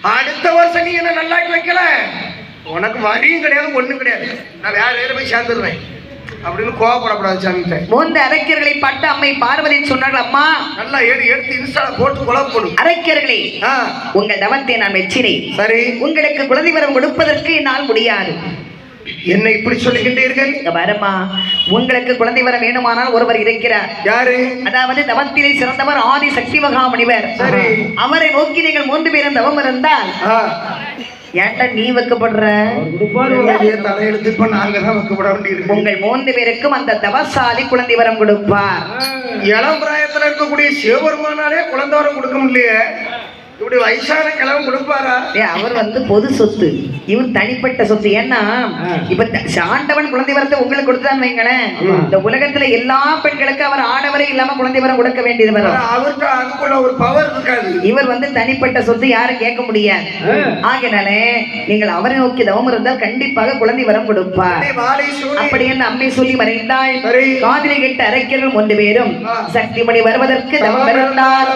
அடுத்த வருஷம் நீ என்ன நல்லாக்கி வைக்கல? உனக்கு வரியும் கிடையாது ஒண்ணும் கிடையாது. நான் வேற வேற போய் சேர்ந்துடுறேன் அப்படின்னு கோவப்படக்கூடாது சாமிகிட்ட. மூன்று அரக்கியர்களை பட்ட அம்மை பார்வதி சொன்னார்கள் அம்மா நல்லா எடுத்து எடுத்து இன்ஸ்டால போட்டு குழப்ப போடு. அரக்கியர்களே ஆ. உங்கள் தவத்தை நான் மெச்சினேன். சரி. உங்களுக்கு குழந்தை வரம் கொடுப்பதற்கு என்னால் முடியாது. என்ன இப்படி சொல்லுகின்றீர்கள்? பாரும்மா உங்களுக்கு குழந்தை வரம் வேணுமானால் ஒருவர் இருக்கிறார். யாரு? அதாவது தவத்திலே சிறந்தவர் ஆதி சக்தி மகாமுனிவர். சரி. அவரை நோக்கி நீங்கள் மூன்று பேரும் தவம் இருந்தால் ஏன்டா நீ வைக்கப்படுற? தலையெழுத்து இப்ப நாங்க தான் வைக்கப்பட வேண்டியிருக்கு. உங்கள் மூன்று பேருக்கும் அந்த தவசாலி குழந்தை வரம் கொடுப்பார். இளம் பிராயத்துல இருக்கக்கூடிய சிவபெருமானாலே குழந்தை வரம் கொடுக்க முடியலையே. இப்படி வயசான கிழமை கொடுப்பாரா? ஏ, அவர் வந்து பொது சொத்து. இவர் தனிப்பட்ட சொத்து. ஏன்னா இப்ப ஆண்டவன் குழந்தை வரத்தை உங்களுக்கு கொடுத்தான்னு வைங்களேன். இந்த உலகத்துல எல்லா பெண்களுக்கும் அவர் ஆடவரே இல்லாம குழந்தை வரம் கொடுக்க வேண்டியது வரும். அவர்கிட்ட அதுக்குள்ள ஒரு பவர் இருக்காது. இவர் வந்து தனிப்பட்ட சொத்து யாரும் கேட்க முடியாது. ஆகையினாலே நீங்கள் அவரை நோக்கி தவம் இருந்தால் கண்டிப்பாக குழந்தை வரம் கொடுப்பார். அப்படி என்று அம்மை சொல்லி மறைந்தாள். காதிலை கெட்ட அரக்கியர்கள் மூன்று பேரும். சக்திமணி வருவதற்கு தவம் இருந்தார்.